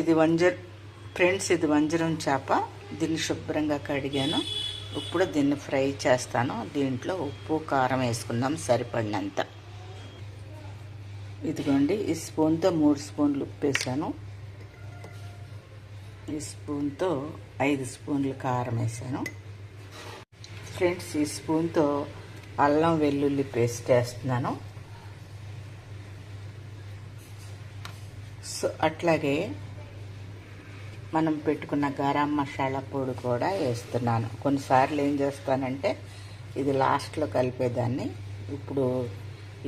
ఇది వంజర్ ఫ్రెండ్స్ ఇది వంజరం చేప. దీన్ని శుభ్రంగా కడిగాను. ఇప్పుడు దీన్ని ఫ్రై చేస్తాను. దీంట్లో ఉప్పు కారం వేసుకుందాం సరిపడినంత. ఇదిగోండి ఈ స్పూన్తో మూడు స్పూన్లు ఉప్పు వేసాను. ఈ స్పూన్తో ఐదు స్పూన్లు కారం వేసాను. ఫ్రెండ్స్ ఈ స్పూన్తో అల్లం వెల్లుల్లి పేస్ట్ వేస్తున్నాను. సో అట్లాగే మనం పెట్టుకున్న గరం మసాలా పొడి కూడా వేస్తున్నాను. కొన్నిసార్లు ఏం చేస్తానంటే ఇది లాస్ట్లో కలిపేదాన్ని. ఇప్పుడు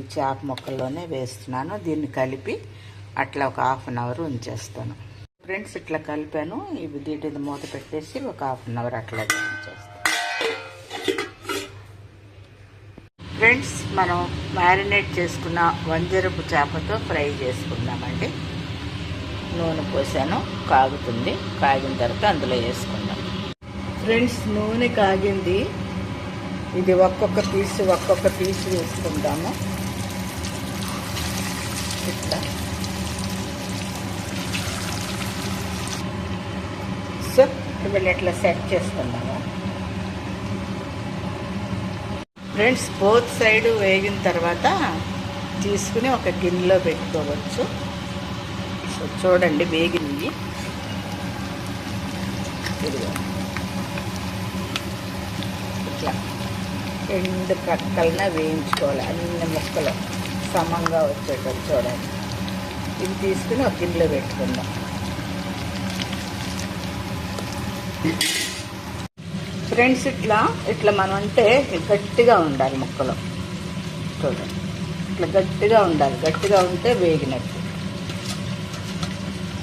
ఈ చేప ముక్కల్లోనే వేస్తున్నాను. దీన్ని కలిపి అట్లా ఒక హాఫ్ అన్ అవర్ ఉంచేస్తాను. ఫ్రెండ్స్ ఇట్లా కలిపాను. ఇవి దీటిది మూత పెట్టేసి ఒక హాఫ్ అన్ అవర్ అట్లా ఉంచేస్తాను. ఫ్రెండ్స్ మనం మ్యారినేట్ చేసుకున్న వంజరపు చేపతో ఫ్రై చేసుకుందామండి. నూనె పోసాను కాగుతుంది. కాగిన తర్వాత అందులో వేసుకుందాం. ఫ్రెండ్స్ నూనె కాగింది. ఇది ఒక్కొక్క పీస్ ఒక్కొక్క పీస్ వేసుకుందాము ఇట్లా. సో ఇప్పుడు ఇట్లా సెట్ చేసుకుందాము. ఫ్రెండ్స్ బోత్ సైడ్ వేగిన తర్వాత తీసుకుని ఒక గిన్నెలో పెట్టుకోవచ్చు. చూడండి వేగింది. ఇట్లా రెండు ప్రక్కలన వేయించుకోవాలి. అన్ని ముక్కలు సమంగా వచ్చేటట్టు చూడండి. ఇది తీసుకుని ఒక గిన్నెలో పెట్టుకుందాం. ఫ్రెండ్స్ ఇట్లా ఇట్లా మనం అంటే గట్టిగా ఉండాలి ముక్కలు. చూడండి. ఇట్లా గట్టిగా ఉండాలి. గట్టిగా ఉంటే వేగినట్టు.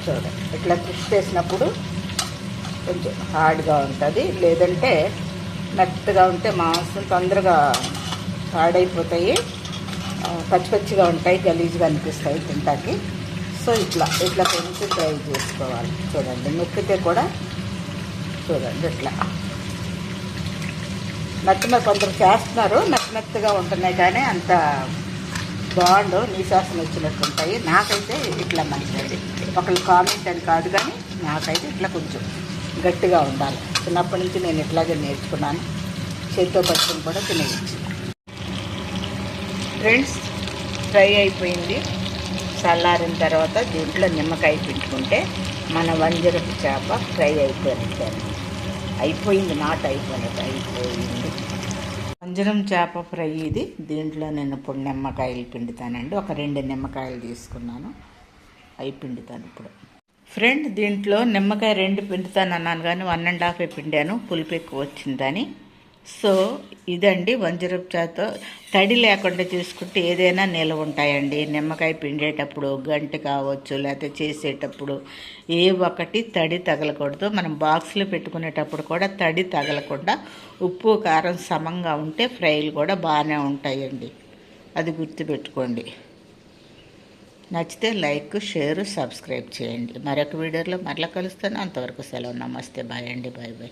చూడండి. ఇట్లా క్రిష్ చేసినప్పుడు కొంచెం హార్డ్గా ఉంటుంది. లేదంటే మెత్తగా ఉంటే మాంసం తొందరగా పాడైపోతాయి పచ్చి పచ్చిగా ఉంటాయి గలీజ్గా అనిపిస్తాయి తింటాకి. సో ఇట్లా ఇట్లా కొంచెం ఫ్రై చేసుకోవాలి. చూడండి నొక్కితే కూడా చూడండి ఇట్లా. మెత్త మెత్త కొందరు చేస్తున్నారు మెత్త మెత్తగా ఉంటున్నాయి కానీ అంత బాగుండు నీశాసన వచ్చినట్టు ఉంటాయి. నాకైతే ఇట్లా మంచిది. ఒకళ్ళు కామెంట్ అని కాదు కానీ నాకైతే ఇట్లా కొంచెం గట్టిగా ఉండాలి. చిన్నప్పటి నుంచి నేను ఇట్లాగే నేర్చుకున్నాను. చేతితో పట్టుకుని కూడా తినేయచ్చు. ఫ్రెండ్స్ ఫ్రై అయిపోయింది. చల్లారిన తర్వాత దీంట్లో నిమ్మకాయ పిండుకుంటే మన వంజరపు చేప ఫ్రై అయిపోయినట్టు. అయిపోయింది నాట్ అయిపోయినట్టు అయిపోయింది. వంజరం చేప ఫ్రై ఇది. దీంట్లో నేను ఇప్పుడు నిమ్మకాయలు పిండుతానండి. ఒక రెండు నిమ్మకాయలు తీసుకున్నాను. అవి పిండుతాను ఇప్పుడు. ఫ్రెండ్ దీంట్లో నిమ్మకాయ రెండు పిండుతాను అన్నాను కానీ వన్ అండ్ హాఫ్ పిండాను. పులుపు ఎక్కువ వచ్చిందని. సో ఇదండి వంజరపు చాతో తడి లేకుండా చూసుకుంటే ఏదైనా నిల్వ ఉంటాయండి. నిమ్మకాయ పిండేటప్పుడు గంట కావచ్చు లేకపోతే చేసేటప్పుడు ఏ ఒక్కటి తడి తగలకూడదు. మనం బాక్స్లో పెట్టుకునేటప్పుడు కూడా తడి తగలకుండా ఉప్పు కారం సమంగా ఉంటే ఫ్రైలు కూడా బాగానే ఉంటాయండి. అది గుర్తుపెట్టుకోండి. నచ్చితే లైక్ షేర్ సబ్స్క్రైబ్ చేయండి. మరొక వీడియోలో మరలా కలుస్తాను. అంతవరకు సెలవు. నమస్తే. బాయ్ అండి. Bye bye.